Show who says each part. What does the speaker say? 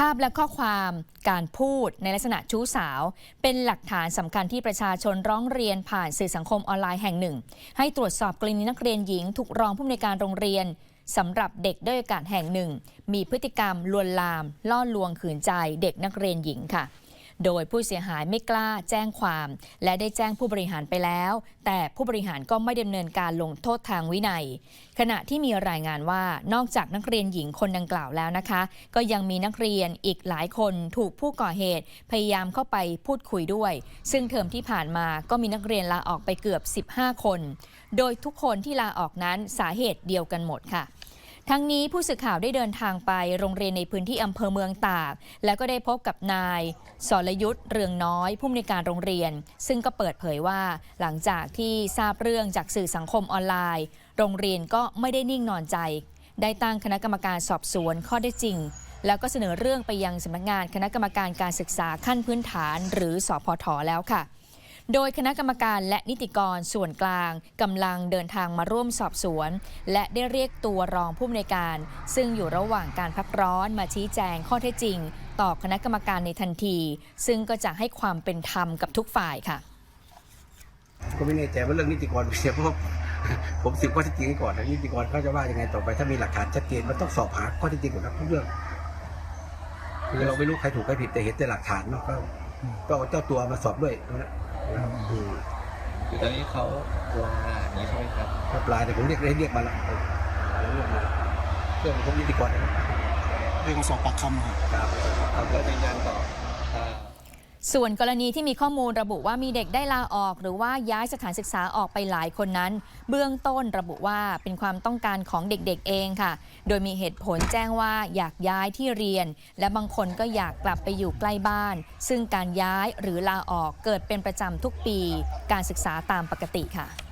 Speaker 1: ภาพและข้อความการพูดในลักษณะชู้สาว เป็นหลักฐานสำคัญที่ประชาชนร้องเรียนผ่านสื่อสังคมออนไลน์แห่งหนึ่ง ให้ตรวจสอบกรณีนักเรียนหญิง ถูกรองผู้อำนวยการโรงเรียนสำหรับเด็กด้วยโอกาสแห่งหนึ่ง มีพฤติกรรมลวนลาม ล่อลวงขืนใจเด็กนักเรียนหญิงค่ะ โดยผู้เสียหายไม่กล้าแจ้งความ และได้แจ้งผู้บริหารไปแล้ว แต่ผู้บริหารก็ไม่ดำเนินการลงโทษทางวินัย ขณะที่มีรายงานว่านอกจากนักเรียนหญิงคนดังกล่าวแล้วนะคะ ก็ยังมีนักเรียนอีกหลายคนถูกผู้ก่อเหตุ พยายามเข้าไปพูดคุยด้วย ซึ่งเทอมที่ผ่านมาก็มีนักเรียนลาออกไปเกือบ 15 คน โดยทุกคนที่ลาออกนั้นสาเหตุเดียวกันหมดค่ะ ทั้งนี้ผู้สื่อข่าวได้เดินทางไปโรงเรียนในพื้นที่อำเภอเมืองตาก แล้วก็ได้พบกับนายสรยุทธ์เรืองน้อย ผู้อำนวยการโรงเรียน ซึ่งก็เปิดเผยว่าหลังจากที่ทราบเรื่องจากสื่อสังคมออนไลน์ โรงเรียนก็ไม่ได้นิ่งนอนใจ ได้ตั้งคณะกรรมการสอบสวนข้อได้จริง แล้วก็เสนอเรื่องไปยังสำนักงานคณะกรรมการการศึกษาขั้นพื้นฐาน หรือสอพทแล้วค่ะ โดยคณะกรรมการและนิติกรส่วนกลางกำลังเดินทางมาร่วมสอบสวน และได้เรียกตัวรองผู้อำนวยการ ซึ่งอยู่ระหว่างการพักร้อนมาชี้แจงข้อเท็จจริง ต่อคณะกรรมการในทันที ซึ่งก็จะให้ความเป็นธรรมกับทุกฝ่ายค่ะ
Speaker 2: ก็ไม่แน่ใจว่าเรื่องนิติกรเสียเพราะผมสืบข้อเท็จจริงก่อนนะนิติกรเขาจะว่ายังไงต่อไปถ้ามีหลักฐานชัดเจนมันต้องสอบหาข้อเท็จจริงหมดนะทุกเรื่องคือเราไม่รู้ใครถูกใครผิดแต่เห็นแต่หลักฐานเนาะก็ก็เอาเจ้าตัวมาสอบด้วยนะ อืม
Speaker 3: คือตอนนี้เขาลาอย่างนี้ใช่ไหมครับ
Speaker 2: ถ้าปลายแต่ผมเรียกเรียกเรียกมาแล้วเรียกมาแล้วเรื่องของนิติกรนะครับ
Speaker 4: เรื่องสอบปากคำครับ
Speaker 2: ครับ
Speaker 3: เขาก็ยืนยันต่ออ่า
Speaker 1: ส่วนกรณีที่มีข้อมูลระบุว่ามีเด็กได้ลาออก หรือว่าย้ายสถานศึกษาออกไปหลายคนนั้น เบื้องต้นระบุว่าเป็นความต้องการของเด็กๆเองค่ะ โดยมีเหตุผลแจ้งว่าอยากย้ายที่เรียน และบางคนก็อยากกลับไปอยู่ใกล้บ้าน ซึ่งการย้ายหรือลาออกเกิดเป็นประจำทุกปี การศึกษาตามปกติค่ะ